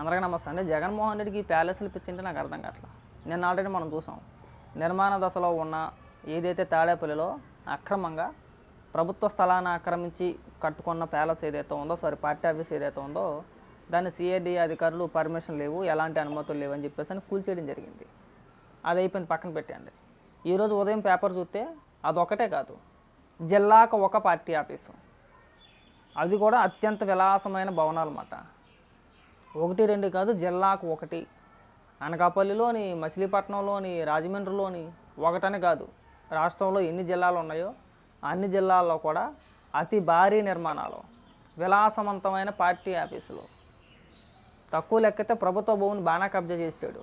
అందరికీ నమస్తే అండి. జగన్మోహన్ రెడ్డికి ప్యాలెస్లు పిచ్చింటే నాకు అర్థం కావట్లా. నిన్న ఆల్రెడీ మనం చూసాం. నిర్మాణ దశలో ఉన్న ఏదైతే తాడేపల్లిలో అక్రమంగా ప్రభుత్వ స్థలాన్ని ఆక్రమించి కట్టుకున్న ప్యాలెస్ ఏదైతే ఉందో సారీ పార్టీ ఆఫీస్ ఏదైతే ఉందో దాన్ని సిఐడి అధికారులు పర్మిషన్ లేవు ఎలాంటి అనుమతులు లేవు అని చెప్పేసి అని కూల్చేయడం జరిగింది. అది అయిపోయింది పక్కన పెట్టండి ఈరోజు ఉదయం పేపర్ చూస్తే అదొకటే కాదు. జిల్లాకు ఒక పార్టీ ఆఫీసు. అది కూడా అత్యంత విలాసమైన భవనాలు అన్నమాట ఒకటి రెండు కాదు జిల్లాకు ఒకటి. అనకాపల్లిలోని మచిలీపట్నంలోని రాజమండ్రిలోని ఒకటని కాదు. రాష్ట్రంలో ఎన్ని జిల్లాలు ఉన్నాయో అన్ని జిల్లాల్లో కూడా అతి భారీ నిర్మాణాలు. విలాసవంతమైన పార్టీ ఆఫీసులు. తక్కువ లెక్కతే ప్రభుత్వ భూమిని బాగా కబ్జా చేసాడు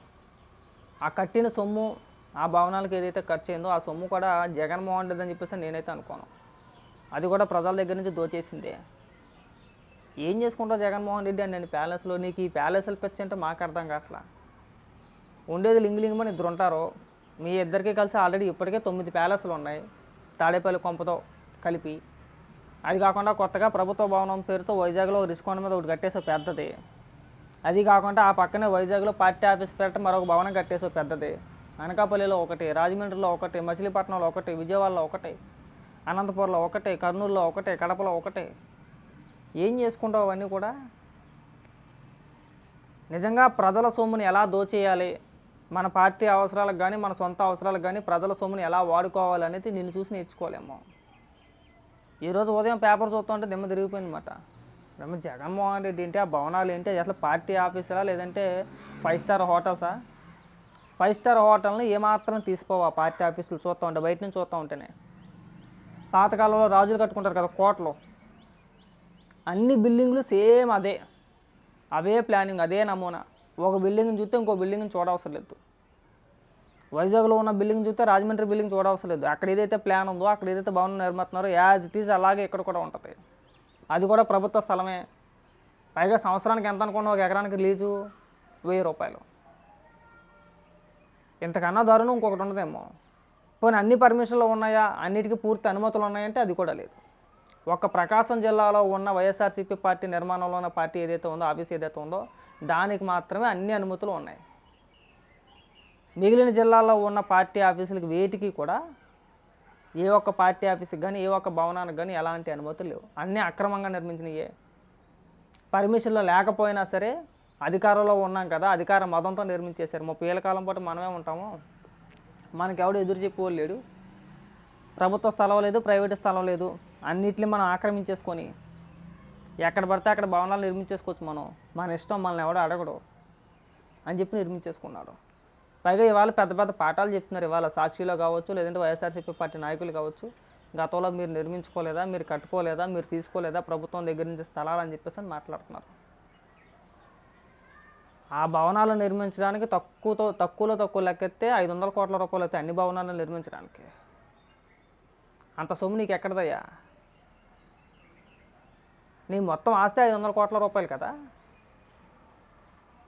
ఆ కట్టిన సొమ్ము ఆ భవనాలకు ఏదైతే ఖర్చు అయిందో ఆ సొమ్ము కూడా జగన్మోహన్ రెడ్డి అని చెప్పేసి నేనైతే అనుకోను. అది కూడా ప్రజల దగ్గర నుంచి దోచేసిందే. ఏం చేసుకుంటావు జగన్మోహన్ రెడ్డి అని నేను ప్యాలెస్లో నీకు ఈ ప్యాలెస్లు పిచ్చి అంటే మాకు అర్థం కావట్లా. ఉండేది లింగులింగమని ఇద్దరు ఉంటారు. మీ ఇద్దరికి కలిసి ఆల్రెడీ ఇప్పటికే తొమ్మిది ప్యాలెస్లు ఉన్నాయి. తాడేపల్లి కొంపతో కలిపి. అది కాకుండా కొత్తగా ప్రభుత్వ భవనం పేరుతో వైజాగ్లో రిస్కోన్ మీద ఒకటి కట్టేసో పెద్దది. అది కాకుండా ఆ పక్కనే వైజాగ్లో పార్టీ ఆఫీస్ పేరిట మరొక భవనం కట్టేసో పెద్దది. అనకాపల్లిలో ఒకటి రాజమండ్రిలో ఒకటి మచిలీపట్నంలో ఒకటి విజయవాడలో ఒకటి అనంతపురంలో ఒకటి కర్నూలులో ఒకటి కడపలో ఒకటి ఏం చేసుకుంటావు అవన్నీ కూడా? నిజంగా ప్రజల సొమ్ముని ఎలా దోచేయాలి? మన పార్టీ అవసరాలకు కానీ మన సొంత అవసరాలకు కానీ ప్రజల సొమ్ముని ఎలా వాడుకోవాలి అనేది నిన్ను చూసి నేర్చుకోలేము. ఈరోజు ఉదయం పేపర్ చూస్తుంటే దిమ్మ తిరిగిపోయింది అన్నమాట. జగన్మోహన్ రెడ్డి ఏంటి? ఆ భవనాలు ఏంటి? అది అసలు పార్టీ ఆఫీసరా లేదంటే ఫైవ్ స్టార్ హోటల్సా? ఫైవ్ స్టార్ హోటల్ని ఏమాత్రం తీసిపోవా పార్టీ ఆఫీసులు చూస్తూ ఉంటే బయట నుంచి చూస్తూ ఉంటేనే. పాతకాలంలో రాజులు కట్టుకుంటారు కదా కోటలు. అన్ని బిల్డింగ్లు సేమ్ అదే. అవే ప్లానింగ్ అదే నమూనా. ఒక బిల్డింగ్ చూస్తే ఇంకో బిల్డింగ్ చూడవసరం లేదు. వైజాగ్లో ఉన్న బిల్డింగ్ చూస్తే రాజమండ్రి బిల్డింగ్ చూడవసరం లేదు. అక్కడ ఏదైతే ప్లాన్ ఉందో అక్కడ ఏదైతే భవనం నిర్మిస్తున్నారో యాజ్ ఇట్ ఈజ్ అలాగే ఇక్కడ కూడా ఉంటుంది. అది కూడా ప్రభుత్వ స్థలమే. పైగా సంవత్సరానికి ఎంత అనుకున్నావు ఒక ఎకరానికి లీజు? వెయ్యి రూపాయలు. ఇంతకన్నా దారుణం ఇంకొకటి ఉండదేమో పోనీ అన్ని పర్మిషన్లు ఉన్నాయా? అన్నిటికీ పూర్తి అనుమతులు ఉన్నాయంటే అది కూడా లేదు. ఒక్క ప్రకాశం జిల్లాలో ఉన్న వైఎస్ఆర్సీపీ పార్టీ నిర్మాణంలో ఉన్న పార్టీ ఏదైతే ఉందో ఆఫీస్ ఏదైతే ఉందో దానికి మాత్రమే అన్ని అనుమతులు ఉన్నాయి. మిగిలిన జిల్లాలో ఉన్న పార్టీ ఆఫీసులకు వేటికి కూడా ఏ ఒక్క పార్టీ ఆఫీస్కి కానీ ఏ ఒక్క భవనానికి కానీ ఎలాంటి అనుమతులు లేవు. అన్నీ అక్రమంగా నిర్మించినయే. పర్మిషన్లు లేకపోయినా సరే అధికారంలో ఉన్నాం కదా అధికార మతంతో నిర్మించేశారు. ముప్పై ఏళ్ళ కాలం పాటు మనమే ఉంటాము. మనకెవడు ఎదురు చెప్పేవాళ్ళు లేడు. ప్రభుత్వ స్థలం లేదు ప్రైవేట్ స్థలం లేదు. అన్నిటిని మనం ఆక్రమించేసుకొని ఎక్కడ పడితే అక్కడ భవనాలు నిర్మించేసుకోవచ్చు మనం. మన ఇష్టం మనల్ని ఎవడో అడగడు. అని చెప్పి నిర్మించేసుకున్నాడు. పైగా ఇవాళ పెద్ద పెద్ద పాఠాలు చెప్తున్నారు. ఇవాళ సాక్షిలో కావచ్చు లేదంటే వైఎస్ఆర్సీపీ పార్టీ నాయకులు కావచ్చు. గతంలో మీరు నిర్మించుకోలేదా మీరు కట్టుకోలేదా మీరు తీసుకోలేదా ప్రభుత్వం దగ్గర నుంచి స్థలాలు అని చెప్పేసి అని మాట్లాడుతున్నారు. ఆ భవనాలు నిర్మించడానికి తక్కువతో తక్కువలో తక్కువ లెక్కెత్తే ఐదు వందల కోట్ల రూపాయలు అయితే అన్ని భవనాలను నిర్మించడానికి. అంత సొమ్ము నీకు ఎక్కడదయ్యా? నీ మొత్తం ఆస్తి ఐదు వందల కోట్ల రూపాయలు కదా?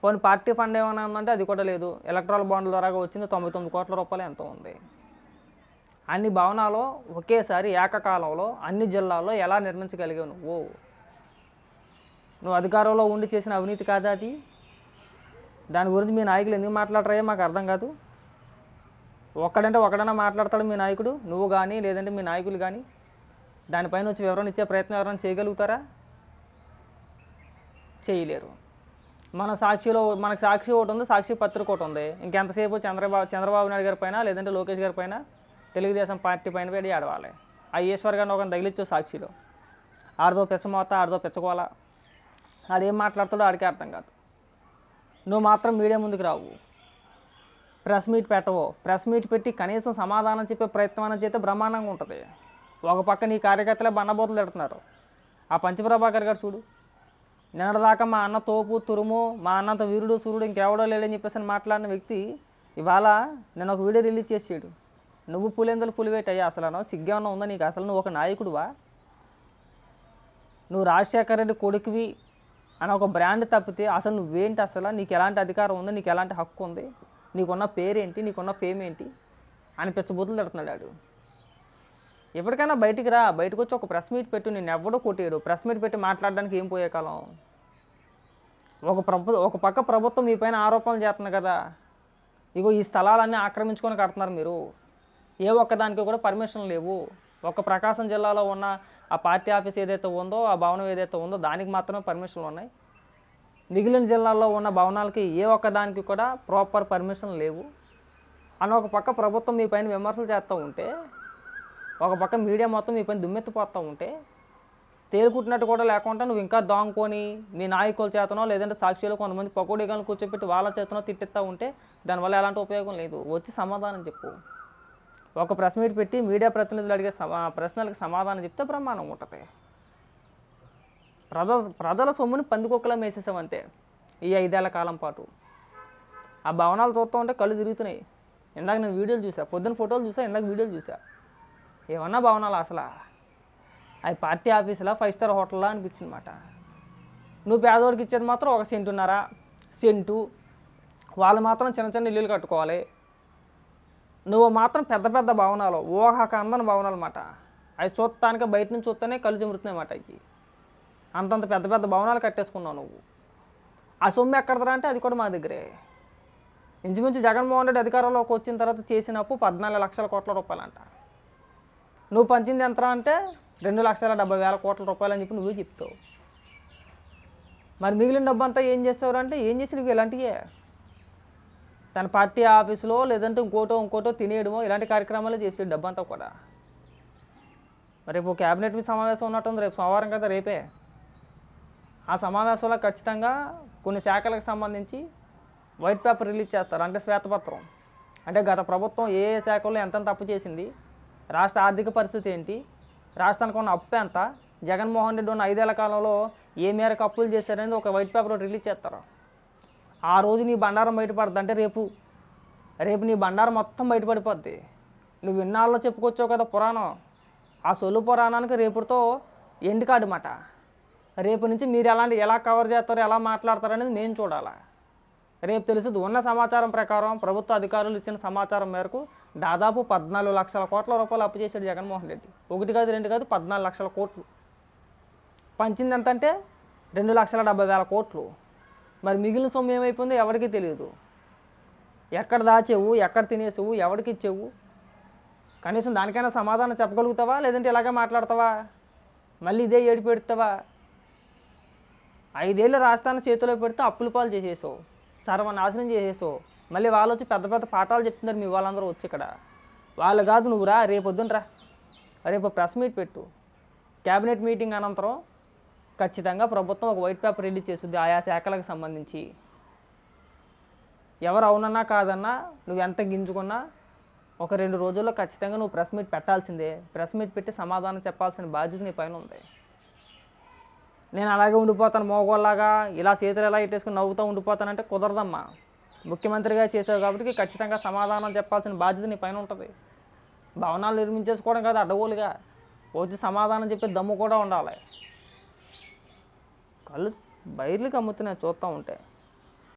పోనీ పార్టీ ఫండ్ ఏమైనా ఉందంటే అది కూడా లేదు. ఎలక్ట్రాల్ బాండ్ల ద్వారా వచ్చింది తొంభై తొమ్మిది కోట్ల రూపాయలు ఎంతో ఉంది. అన్ని భవనాలు ఒకేసారి ఏకకాలంలో అన్ని జిల్లాల్లో ఎలా నిర్మించగలిగావు నువ్వు? నువ్వు అధికారంలో ఉండి చేసిన అవినీతి కాదా అది? దాని గురించి మీ నాయకులు ఎందుకు మాట్లాడరాయో మాకు అర్థం కాదు. ఒక్కడంటే ఒకడన్నా మాట్లాడతాడు మీ నాయకుడు నువ్వు కానీ లేదంటే మీ నాయకులు కానీ దానిపైన వచ్చి వివరణ ఇచ్చే ప్రయత్నం ఎవరైనా చేయగలుగుతారా? చేయలేరు. మన సాక్షిలో మనకు సాక్షి ఒకటి ఉంది సాక్షి పత్రిక ఒకటి ఉంది. ఇంకెంతసేపు చంద్రబాబు చంద్రబాబు నాయుడు గారి పైన లేదంటే లోకేష్ గారి పైన తెలుగుదేశం పార్టీ పైన పెట్టి ఆడవాలి. ఆ ఈశ్వర్ గారిని ఒక తగిలిచ్చు సాక్షిలో. ఆడదో పిచ్చమోత ఆడదో పిచ్చకోల ఆడేం మాట్లాడుతాడో ఆడికే అర్థం కాదు. నువ్వు మాత్రం మీడియా ముందుకు రావు. ప్రెస్ మీట్ పెట్టవు. ప్రెస్ మీట్ పెట్టి కనీసం సమాధానం చెప్పే ప్రయత్నం చేస్తే బ్రహ్మాండంగా ఉంటుంది. ఒక పక్క నీ కార్యకర్తలే బండబోతులు పెడుతున్నారు ఆ పంచప్రభాకర్ గారు చూడు. నిన్నటిదాకా మా అన్న తోపు తురుము మా అన్నంత వీరుడు సూర్యుడు ఇంకెవడో లేడని చెప్పేసి అని మాట్లాడిన వ్యక్తి ఇవాళ నేను ఒక వీడియో రిలీజ్ చేసాడు నువ్వు పులేందలు పులివేటయ్యా అసలు సిగ్గేమన్నా ఉందా నీకు? అసలు నువ్వు ఒక నాయకుడువా? నువ్వు రాజశేఖర రెడ్డి కొడుకువి అని ఒక బ్రాండ్ తప్పితే అసలు నువ్వేంటి అసలు? నీకు ఎలాంటి అధికారం ఉంది? నీకు ఎలాంటి హక్కు ఉంది? నీకున్న పేరేంటి? నీకున్న ఫేమ్ ఏంటి అని పిచ్చబుద్ధులు తిడుతున్నాడు ఆడు. ఎప్పటికైనా బయటికి రా. బయటకు వచ్చి ఒక ప్రెస్ మీట్ పెట్టు. నేను ఎవడో కొట్టాడు ప్రెస్ మీట్ పెట్టి మాట్లాడడానికి ఏం పోయే కాలం? ఒక ప్రభు ఒక పక్క ప్రభుత్వం మీ పైన ఆరోపణలు చేస్తుంది కదా. ఇగో ఈ స్థలాలన్నీ ఆక్రమించుకొని కడుతున్నారు మీరు. ఏ ఒక్కదానికి కూడా పర్మిషన్ లేవు. ఒక ప్రకాశం జిల్లాలో ఉన్న ఆ పార్టీ ఆఫీస్ ఏదైతే ఉందో ఆ భవనం ఏదైతే ఉందో దానికి మాత్రమే పర్మిషన్లు ఉన్నాయి. మిగిలిన జిల్లాల్లో ఉన్న భవనాలకి ఏ ఒక్కదానికి కూడా ప్రాపర్ పర్మిషన్ లేవు. అని ఒక పక్క ప్రభుత్వం మీ పైన విమర్శలు చేస్తూ ఉంటే ఒక పక్క మీడియా మొత్తం మీ పని దుమ్మెత్తిపోతూ ఉంటే తేలుకుంటున్నట్టు కూడా లేకుండా నువ్వు ఇంకా దాంకొని మీ నాయకుల చేతనో లేదంటే సాక్షిలో కొంతమంది పకోడీగాలను కూర్చోపెట్టి వాళ్ళ చేతనో తిట్టిస్తూ ఉంటే దానివల్ల ఎలాంటి ఉపయోగం లేదు. వచ్చి సమాధానం చెప్పు. ఒక ప్రెస్ మీట్ పెట్టి మీడియా ప్రతినిధులు అడిగే సమా ప్రశ్నలకు సమాధానం చెప్తే బ్రహ్మాండం ఉంటుంది. ప్రజల ప్రజల సొమ్ముని పందికొక్కలా మేసేసాం ఈ ఐదేళ్ళ కాలం పాటు. ఆ భవనాలు చూస్తూ ఉంటే కళ్ళు తిరుగుతున్నాయి. ఇందాక నేను వీడియోలు చూసా పొద్దున్న ఫోటోలు చూసా ఇందాక వీడియోలు చూసా ఏమన్నా భవనాలు అసలు? అవి పార్టీ ఆఫీసులా ఫైవ్ స్టార్ హోటల్లా అనిపించింది మాట నువ్వు పేదవాడికి ఇచ్చేది మాత్రం ఒక సెంటున్నర సెంటు. వాళ్ళు మాత్రం చిన్న చిన్న ఇల్లులు కట్టుకోవాలి. నువ్వు మాత్రం పెద్ద పెద్ద భవనాలు ఊహక అందని భవనాలు అన్నమాట అవి చూడటానికి బయట నుంచి చూస్తేనే కళ్ళు చెమురుతున్నాయి మాట అవి అంతంత పెద్ద పెద్ద భవనాలు కట్టేసుకున్నావు నువ్వు. ఆ సొమ్ము ఎక్కడదరా అంటే అది కూడా మా దగ్గరే. ఇంచుమించు జగన్మోహన్ రెడ్డి అధికారంలోకి వచ్చిన తర్వాత చేసిన అప్పు పద్నాలుగు లక్షల కోట్ల రూపాయలంట. నువ్వు పంచింది ఎంత అంటే రెండు లక్షల డెబ్బై వేల కోట్ల రూపాయలు అని చెప్పి నువ్వే చెప్తావు. మరి మిగిలిన డబ్బు అంతా ఏం చేస్తావు అంటే ఏం చేసి నువ్వు ఇలాంటివే తన పార్టీ ఆఫీసులో లేదంటే ఇంకోటో ఇంకోటో తినేయడమో ఇలాంటి కార్యక్రమాలు చేసే డబ్బు అంతా కూడా. మరి రేపు క్యాబినెట్ మీ సమావేశం ఉన్నట్టుంది రేపు సోమవారం కదా రేపే. ఆ సమావేశంలో ఖచ్చితంగా కొన్ని శాఖలకు సంబంధించి వైట్ పేపర్ రిలీజ్ చేస్తారు అంటే శ్వేతపత్రం. అంటే గత ప్రభుత్వం ఏ ఏ శాఖల్లో ఎంత తప్పు చేసింది రాష్ట్ర ఆర్థిక పరిస్థితి ఏంటి? రాష్ట్రానికి ఉన్న అప్పు ఎంత? జగన్మోహన్ రెడ్డి ఉన్న ఐదేళ్ళ కాలంలో ఏ మేరకు అప్పులు చేశారనేది ఒక వైట్ పేపర్ రిలీజ్ చేస్తారు. ఆ రోజు నీ బండారం బయటపడుతుంది అంటే రేపు. రేపు నీ బండారం మొత్తం బయటపడిపోద్ది. నువ్వు విన్నాళ్ళలో చెప్పుకొచ్చావు కదా పురాణం. ఆ సొలు పురాణానికి రేపుతో ఎండ్ కార్డు మాట రేపు నుంచి మీరు ఎలాంటి ఎలా కవర్ చేస్తారో ఎలా మాట్లాడతారనేది నేను చూడాలా? రేపు తెలుసుది ఉన్న సమాచారం ప్రకారం ప్రభుత్వ అధికారులు ఇచ్చిన సమాచారం మేరకు దాదాపు పద్నాలుగు లక్షల కోట్ల రూపాయలు అప్పు చేశాడు జగన్మోహన్ రెడ్డి. ఒకటి కాదు రెండు కాదు పద్నాలుగు లక్షల కోట్లు. పంచింది ఎంత అంటే రెండు లక్షల డెబ్బై వేల కోట్లు. మరి మిగిలిన సొమ్ము ఏమైపోయిందో ఎవరికీ తెలియదు. ఎక్కడ దాచేవు ఎక్కడ తినేసావు ఎవరికి ఇచ్చేవు? కనీసం దానికైనా సమాధానం చెప్పగలుగుతావా? లేదంటే ఇలాగే మాట్లాడతావా? మళ్ళీ ఇదే ఏడిపెడతావా ఐదేళ్ళు రాష్ట్రాన్ని చేతిలో పెడితే అప్పుల పాలు చేసేసావు. సర్వనాశనం చేసేసావు మళ్ళీ వాళ్ళు వచ్చి పెద్ద పెద్ద పాఠాలు చెప్తున్నారు మీ వాళ్ళందరూ వచ్చి ఇక్కడ. వాళ్ళు కాదు నువ్వు రా రేపు రా. రేపు ప్రెస్ మీట్ పెట్టు. క్యాబినెట్ మీటింగ్ అనంతరం ఖచ్చితంగా ప్రభుత్వం ఒక వైట్ పేపర్ రిలీజ్ చేస్తుంది ఆయా శాఖలకు సంబంధించి. ఎవరు అవునన్నా కాదన్నా నువ్వు ఎంత గింజుకున్నా ఒక రెండు రోజుల్లో ఖచ్చితంగా నువ్వు ప్రెస్ మీట్ పెట్టాల్సిందే. ప్రెస్ మీట్ పెట్టి సమాధానం చెప్పాల్సిన బాధ్యత నీ పైన ఉంది. నేను అలాగే ఉండిపోతాను మోగోళ్ళలాగా ఇలా చేతులు ఎలా ఇట్టేసుకుని నవ్వుతూ ఉండిపోతానంటే కుదరదమ్మా. ముఖ్యమంత్రిగా చేసావు కాబట్టి ఖచ్చితంగా సమాధానం చెప్పాల్సిన బాధ్యత నీ పైన ఉంటుంది. భవనాలు నిర్మించేసుకోవడం కాదు అడ్డగోలుగా. వచ్చి సమాధానం చెప్పే దమ్ము కూడా ఉండాలి. కళ్ళు బయర్లకి అమ్ముతున్నాయి చూస్తూ ఉంటే.